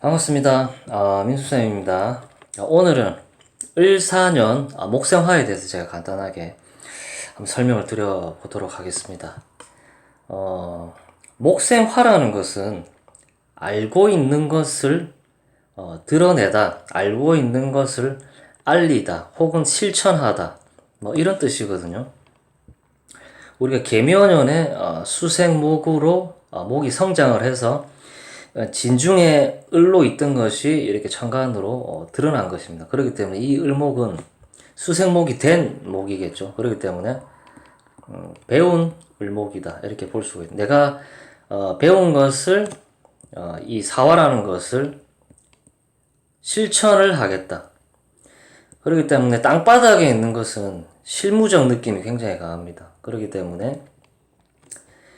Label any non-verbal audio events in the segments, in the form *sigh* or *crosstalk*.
반갑습니다. 아, 민수쌤입니다. 아, 오늘은 을사년 아, 목생화에 대해서 제가 간단하게 한번 설명을 드려보도록 하겠습니다. 어, 목생화라는 것은 알고 있는 것을 어, 드러내다, 알고 있는 것을 알리다, 혹은 실천하다, 뭐 이런 뜻이거든요. 우리가 계면연의 어, 수생목으로 어, 목이 성장을 해서 어, 진중에 을로 있던 것이 이렇게 천간으로 어, 드러난 것입니다. 그렇기 때문에 이 을목은 수생목이 된 목이겠죠. 그렇기 때문에 음, 배운 을목이다 이렇게 볼 수가 있다. 내가 어, 배운 것을 어, 이 사화라는 것을 실천을 하겠다. 그렇기 때문에 땅바닥에 있는 것은 실무적 느낌이 굉장히 강합니다. 그렇기 때문에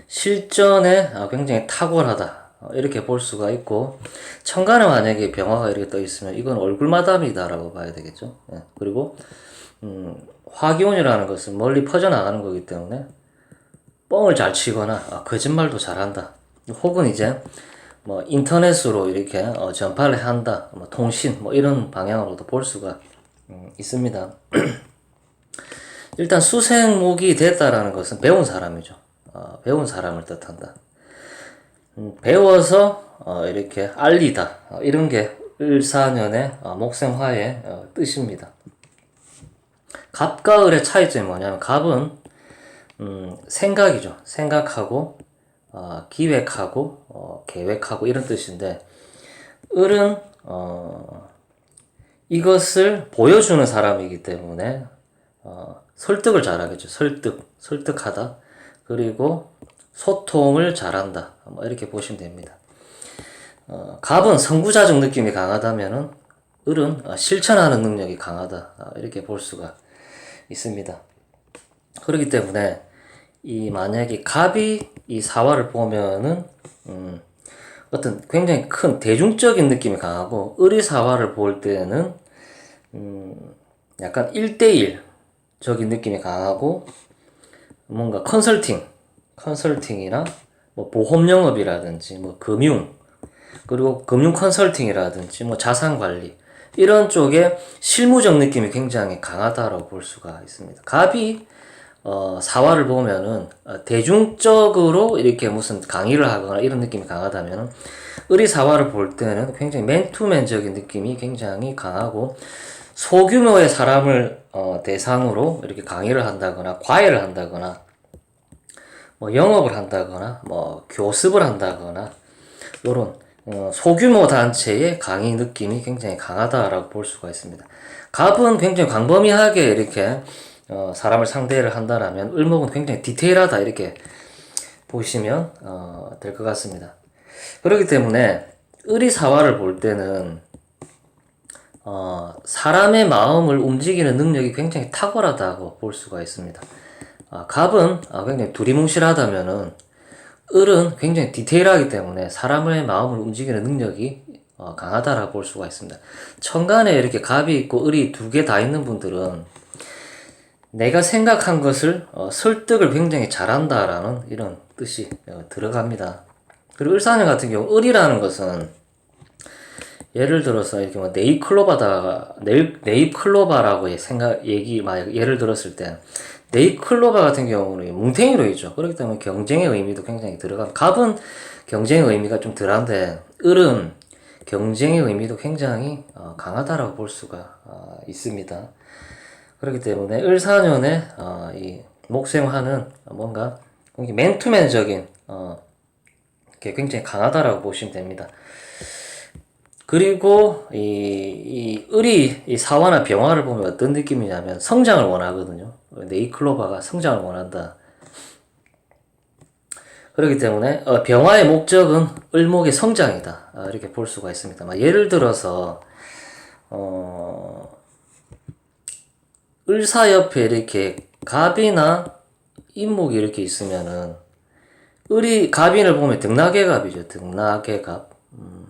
실전에 아, 굉장히 탁월하다. 어, 이렇게 볼 수가 있고 천간에 만약에 병화가 이렇게 떠 있으면 이건 얼굴 마담이다라고 봐야 되겠죠. 예. 그리고 음, 화기운이라는 것은 멀리 퍼져나가는 거기 때문에 뻥을 잘 치거나 아, 거짓말도 잘한다. 혹은 이제 뭐 인터넷으로 이렇게 어, 전파를 한다. 뭐 통신 뭐 이런 방향으로도 볼 수가 음, 있습니다. *clears throat* 일단 수생목이 됐다라는 것은 배운 사람이죠. 어, 배운 사람을 뜻한다. 음, 배워서 어, 이렇게 알리다 어, 이런 게 을사년의 어, 목생화의 어, 뜻입니다. 갑과 을의 차이점이 뭐냐면 갑은 음, 생각이죠. 생각하고 어, 기획하고 어, 계획하고 이런 뜻인데 을은 어, 이것을 보여주는 사람이기 때문에 어, 설득을 잘하겠죠. 설득, 설득하다. 그리고 소통을 잘한다. 뭐 이렇게 보시면 됩니다. 어, 갑은 선구자적 느낌이 강하다면은 을은 어, 실천하는 능력이 강하다. 어, 이렇게 볼 수가 있습니다. 그렇기 때문에 이 만약에 갑이 이 사화를 보면은 음, 어떤 굉장히 큰 대중적인 느낌이 강하고 을이 사화를 볼 때는 음, 약간 1대1적인 느낌이 강하고 뭔가 컨설팅 컨설팅이나 뭐 보험 영업이라든지 뭐 금융 그리고 금융 컨설팅이라든지 뭐 자산 관리 이런 쪽에 실무적 느낌이 굉장히 강하다라고 볼 수가 있습니다. 갑이 어, 사화를 보면은 어, 대중적으로 이렇게 무슨 강의를 하거나 이런 느낌이 강하다면은 을이 사화를 볼 때는 굉장히 맨투맨적인 느낌이 굉장히 강하고 소규모의 사람을 어, 대상으로 이렇게 강의를 한다거나 과외를 한다거나 뭐 영업을 한다거나 뭐 교습을 한다거나 요런 어, 소규모 단체의 강의 느낌이 굉장히 강하다라고 볼 수가 있습니다. 갑은 굉장히 광범위하게 이렇게 어, 사람을 상대를 한다라면 을목은 굉장히 디테일하다 이렇게 보시면 어, 될 것 같습니다. 그렇기 때문에 을이 사화를 볼 때는 어, 사람의 마음을 움직이는 능력이 굉장히 탁월하다고 볼 수가 있습니다. 아, 갑은 아, 굉장히 두리뭉실하다면은 을은 굉장히 디테일하기 때문에 사람의 마음을 움직이는 능력이 어, 강하다라고 볼 수가 있습니다. 천간에 이렇게 갑이 있고 을이 두 개 다 있는 분들은 내가 생각한 것을 어, 설득을 굉장히 잘한다라는 이런 뜻이 어, 들어갑니다. 그리고 을사년 같은 경우 을이라는 것은 예를 들어서 이렇게 뭐 네잎클로바다 네잎, 네잎클로바라고 생각 얘기 막 예를 들었을 때 네잎클로바 같은 경우는 뭉탱이로 있죠. 그렇기 때문에 경쟁의 의미도 굉장히 들어갑니다. 갑은 경쟁의 의미가 좀 덜한데 을은 경쟁의 의미도 굉장히 어, 강하다라고 볼 수가 어, 있습니다. 그렇기 때문에 을사년에 어, 이 목생화는 뭔가 맨투맨적인 어, 이렇게 굉장히 강하다라고 보시면 됩니다. 그리고 이, 이 을이 이 사화나 병화를 보면 어떤 느낌이냐면 성장을 원하거든요. 네이클로바가 성장을 원한다. 그렇기 때문에 어, 병화의 목적은 을목의 성장이다. 아, 이렇게 볼 수가 있습니다. 막 예를 들어서 어, 을사 옆에 이렇게 갑이나 인목이 이렇게 있으면은 을이 갑인을 보면 등락의 갑이죠. 등락의 갑. 음.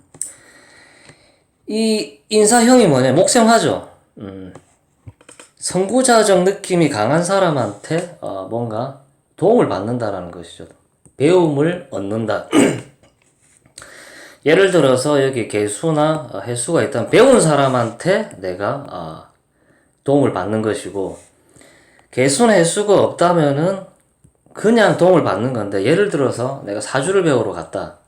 이 인사형이 뭐냐? 목생화죠. 음. 선구자적 느낌이 강한 사람한테 어, 뭔가 도움을 받는다라는 것이죠. 배움을 얻는다. *clears throat* 예를 들어서 여기 개수나 어, 횟수가 있다면 배운 사람한테 내가 아, 도움을 받는 것이고 개수나 횟수가 없다면은 그냥 도움을 받는 건데 예를 들어서 내가 사주를 배우러 갔다.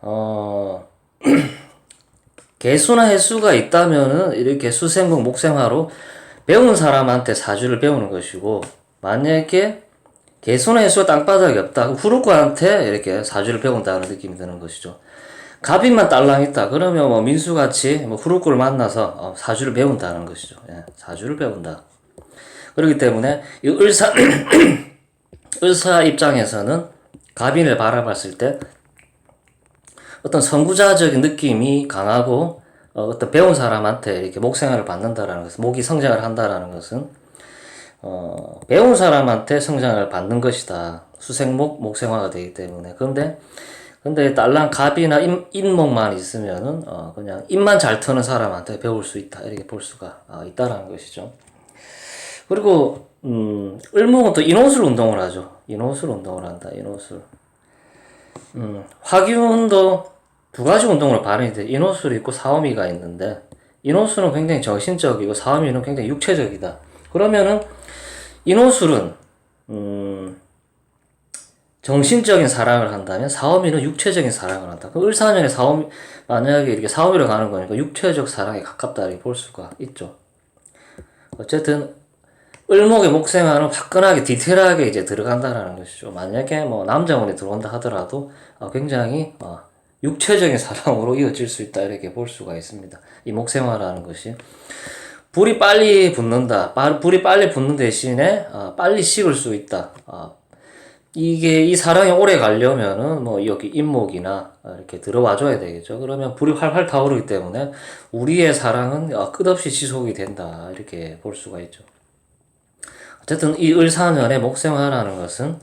어 *clears throat* 개수나 횟수가 있다면은 이렇게 수생목 목생화로 배운 사람한테 사주를 배우는 것이고 만약에 개수나 횟수가 땅바닥이 없다. 후루과한테 이렇게 사주를 배운다는 느낌이 드는 것이죠. 갑인만 딸랑 있다. 그러면 뭐 민수같이 뭐 후루꾸를 만나서 어, 사주를 배운다는 것이죠. 예, 사주를 배운다. 그렇기 때문에 이 을사 *clears throat* 을사 입장에서는 갑인을 바라봤을 때 어떤 선구자적인 느낌이 강하고 어, 어떤 배운 사람한테 이렇게 목생활을 받는다라는 것은 목이 성장을 한다라는 것은 어, 배운 사람한테 성장을 받는 것이다. 수생목 목생화가 되기 때문에 그런데 근데 딸랑 갑이나 인, 인목만 있으면은 어, 그냥 입만 잘 트는 사람한테 배울 수 있다 이렇게 볼 수가 어, 있다라는 것이죠. 그리고 음, 을목은 또 인호술 운동을 하죠. 인호술 운동을 한다. 인호술. 음, 화기운도 두 가지 운동으로 발현이 돼. 인호술이 있고 사오미가 있는데 인호술은 굉장히 정신적이고 사오미는 굉장히 육체적이다. 그러면은 인호술은 음, 정신적인 사랑을 한다면 사오미는 육체적인 사랑을 한다. 그럼 을사년에 사오미 만약에 이렇게 사오미를 가는 거니까 육체적 사랑에 가깝다 이렇게 볼 수가 있죠. 어쨌든 을목의 목생활은 화끈하게 디테일하게 이제 들어간다라는 것이죠. 만약에 뭐 남자원이 들어온다 하더라도 어, 굉장히 어, 육체적인 사랑으로 이어질 수 있다 이렇게 볼 수가 있습니다. 이 목생활이라는 것이 불이 빨리 붙는다. 빠- 불이 빨리 붙는 대신에 어, 빨리 식을 수 있다. 어, 이게 이 사랑이 오래 가려면은 뭐 여기 인목이나 이렇게 들어와 줘야 되겠죠. 그러면 불이 활활 타오르기 때문에 우리의 사랑은 어, 끝없이 지속이 된다 이렇게 볼 수가 있죠. 어쨌든 이 을사년의 목생화라는 것은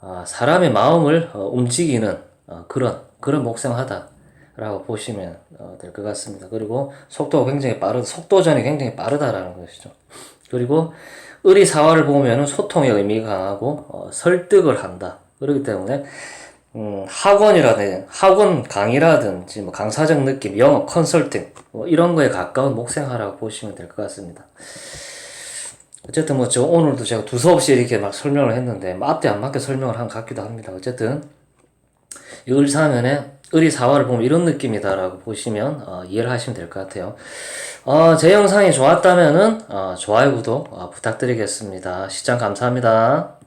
아, 사람의 마음을 어, 움직이는 어, 그런 그런 목생화다라고 보시면 어, 될 것 같습니다. 그리고 속도가 굉장히 빠르 속도전이 굉장히 빠르다라는 것이죠. 그리고 을이 사화를 보면은 소통의 의미가 강하고 어, 설득을 한다. 그렇기 때문에 음, 학원이라든 학원 강의라든지 뭐 강사적 느낌, 영업 컨설팅 뭐 이런 거에 가까운 목생화라고 보시면 될 것 같습니다. 어쨌든 뭐 저 오늘도 제가 두서없이 이렇게 막 설명을 했는데 뭐 앞뒤 안 맞게 설명을 한 것 같기도 합니다. 어쨌든 이 을사면에 을이 사화를 보면 이런 느낌이다라고 보시면 어, 이해를 하시면 될 것 같아요. 어, 제 영상이 좋았다면 은 어, 좋아요 구독 어, 부탁드리겠습니다. 시청 감사합니다.